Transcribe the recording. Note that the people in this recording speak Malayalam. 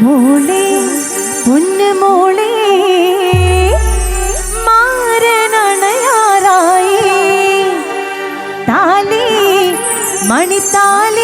മോളെ പൊന്നു മോളെ മാരനണയാറായി താലി മണിത്താലി